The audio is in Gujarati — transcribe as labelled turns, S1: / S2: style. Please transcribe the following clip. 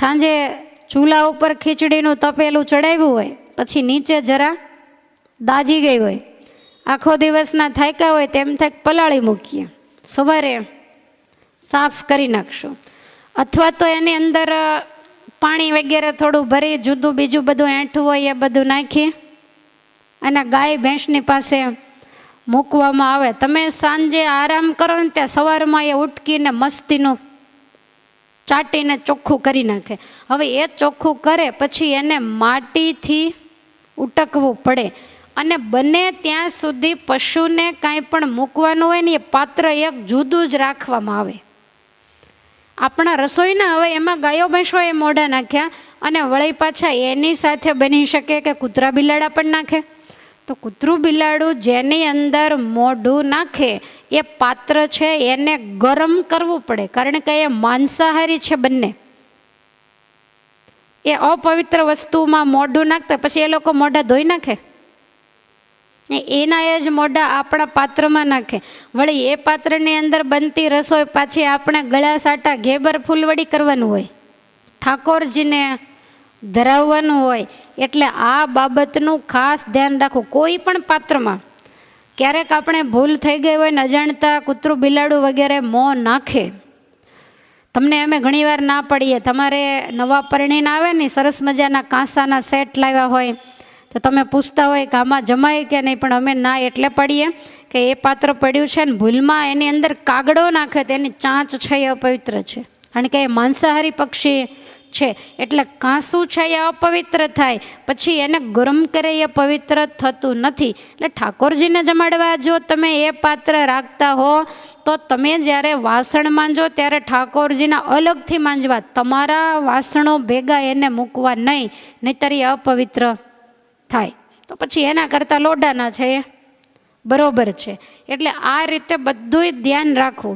S1: સાંજે ચૂલા ઉપર ખીચડીનું તપેલું ચડાવ્યું હોય, પછી નીચે જરા દાજી ગઈ હોય. આખો દિવસના થાક્યા હોય તેમ થાક પલાળી મૂકીએ. સવારે સાફ કરી નાખશું. અથવા તો એની અંદર પાણી વગેરે થોડું ભરી, જુદું બીજું બધું એંઠું હોય એ બધું નાખી અને ગાય ભેંસની પાસે મૂકવામાં આવે. તમે સાંજે આરામ કરો ને ત્યાં સવારમાં એ ઉટકીને મસ્તીનું ચાટીને ચોખ્ખું કરી નાખે. હવે એ ચોખ્ખું કરે પછી એને માટીથી ઉટકવું પડે. અને બને ત્યાં સુધી પશુને કાંઈ પણ મૂકવાનું હોય ને એ પાત્ર એક જુદું જ રાખવામાં આવે. આપણા રસોઈના હવે એમાં ગાયો, ભેંસો એ મોઢા નાખ્યા અને વળી પાછા એની સાથે બની શકે કે કૂતરા બિલાડા પણ નાખે. તો કૂતરું બિલાડું જેની અંદર મોઢું નાખે, એ પાત્ર છે એને ગરમ કરવું પડે, કારણ કે એ માંસાહારી છે બંને. એ અપવિત્ર વસ્તુમાં મોઢું નાખતા પછી એ લોકો મોઢા ધોઈ નાખે. એના એ જ મોઢા આપણા પાત્રમાં નાખે. વળી એ પાત્રની અંદર બનતી રસોઈ પાછી આપણે ગળા સાટા ઘેબર ફૂલવડી કરવાનું હોય, ઠાકોરજીને ધરાવવાનું હોય એટલે આ બાબતનું ખાસ ધ્યાન રાખવું કોઈ પણ પાત્રમાં ક્યારેક આપણે ભૂલ થઈ ગઈ હોય ને અજાણતા કૂતરું, બિલાડું વગેરે મોં નાખે. તમને અમે ઘણીવાર ના પડીએ. તમારે નવા પરિણીને આવે ને, સરસ મજાના કાંસાના સેટ લાવ્યા હોય, તો તમે પૂછતા હોય કે આમાં જમાય કે નહીં, પણ અમે ના એટલે પડીએ કે એ પાત્ર પડ્યું છે ને, ભૂલમાં એની અંદર કાગડો નાખે તો એની ચાંચ છે, એ અપવિત્ર છે. કારણ કે એ માંસાહારી પક્ષી છે. એટલે કાંસું છે એ અપવિત્ર થાય. પછી એને ગરમ કરે એ પવિત્ર થતું નથી. એટલે ઠાકોરજીને જમાડવા જો તમે એ પાત્ર રાખતા હો, તો તમે જ્યારે વાસણ માંજો ત્યારે ઠાકોરજીના અલગથી માંજવા. તમારા વાસણો ભેગા એને મૂકવા નહીં, નહીતર એ અપવિત્ર થાય. તો પછી એના કરતાં લોડાના છે એ. બરોબર છે. એટલે આ રીતે બધુંય ધ્યાન રાખવું.